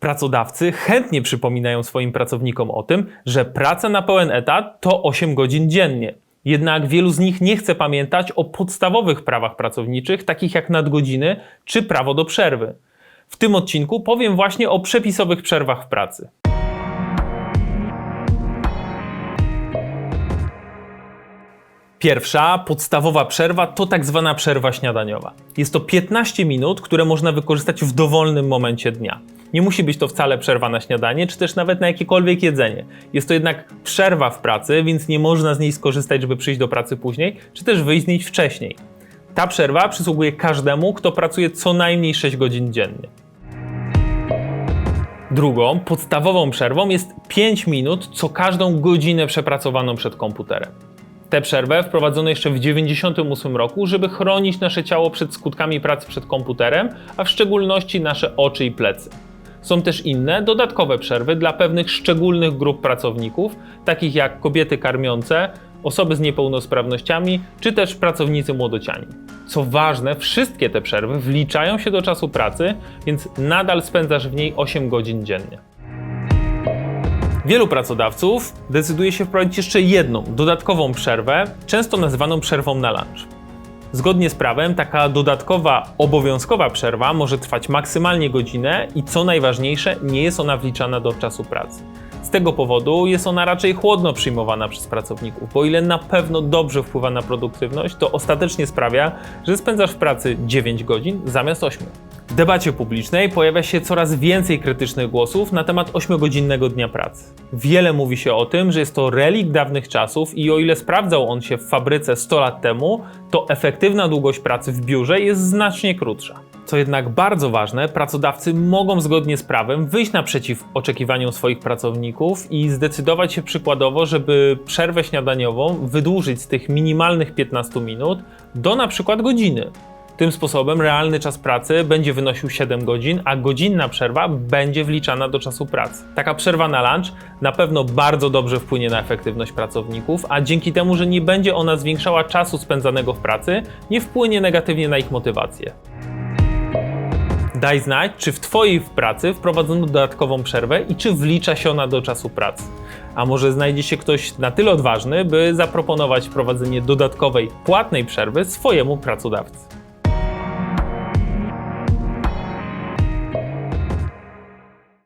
Pracodawcy chętnie przypominają swoim pracownikom o tym, że praca na pełen etat to 8 godzin dziennie. Jednak wielu z nich nie chce pamiętać o podstawowych prawach pracowniczych, takich jak nadgodziny czy prawo do przerwy. W tym odcinku powiem właśnie o przepisowych przerwach w pracy. Pierwsza, podstawowa przerwa to tak zwana przerwa śniadaniowa. Jest to 15 minut, które można wykorzystać w dowolnym momencie dnia. Nie musi być to wcale przerwa na śniadanie, czy też nawet na jakiekolwiek jedzenie. Jest to jednak przerwa w pracy, więc nie można z niej skorzystać, żeby przyjść do pracy później, czy też wyjść z niej wcześniej. Ta przerwa przysługuje każdemu, kto pracuje co najmniej 6 godzin dziennie. Drugą, podstawową przerwą jest 5 minut co każdą godzinę przepracowaną przed komputerem. Tę przerwę wprowadzono jeszcze w 1998 roku, żeby chronić nasze ciało przed skutkami pracy przed komputerem, a w szczególności nasze oczy i plecy. Są też inne, dodatkowe przerwy dla pewnych szczególnych grup pracowników, takich jak kobiety karmiące, osoby z niepełnosprawnościami, czy też pracownicy młodociani. Co ważne, wszystkie te przerwy wliczają się do czasu pracy, więc nadal spędzasz w niej 8 godzin dziennie. Wielu pracodawców decyduje się wprowadzić jeszcze jedną, dodatkową przerwę, często nazywaną przerwą na lunch. Zgodnie z prawem, taka dodatkowa, obowiązkowa przerwa może trwać maksymalnie godzinę i co najważniejsze, nie jest ona wliczana do czasu pracy. Z tego powodu jest ona raczej chłodno przyjmowana przez pracowników, bo ile na pewno dobrze wpływa na produktywność, to ostatecznie sprawia, że spędzasz w pracy 9 godzin zamiast 8. W debacie publicznej pojawia się coraz więcej krytycznych głosów na temat 8-godzinnego dnia pracy. Wiele mówi się o tym, że jest to relikt dawnych czasów i o ile sprawdzał on się w fabryce 100 lat temu, to efektywna długość pracy w biurze jest znacznie krótsza. Co jednak bardzo ważne, pracodawcy mogą zgodnie z prawem wyjść naprzeciw oczekiwaniom swoich pracowników i zdecydować się przykładowo, żeby przerwę śniadaniową wydłużyć z tych minimalnych 15 minut do na przykład godziny. Tym sposobem realny czas pracy będzie wynosił 7 godzin, a godzinna przerwa będzie wliczana do czasu pracy. Taka przerwa na lunch na pewno bardzo dobrze wpłynie na efektywność pracowników, a dzięki temu, że nie będzie ona zwiększała czasu spędzanego w pracy, nie wpłynie negatywnie na ich motywację. Daj znać, czy w Twojej pracy wprowadzono dodatkową przerwę i czy wlicza się ona do czasu pracy. A może znajdzie się ktoś na tyle odważny, by zaproponować wprowadzenie dodatkowej, płatnej przerwy swojemu pracodawcy.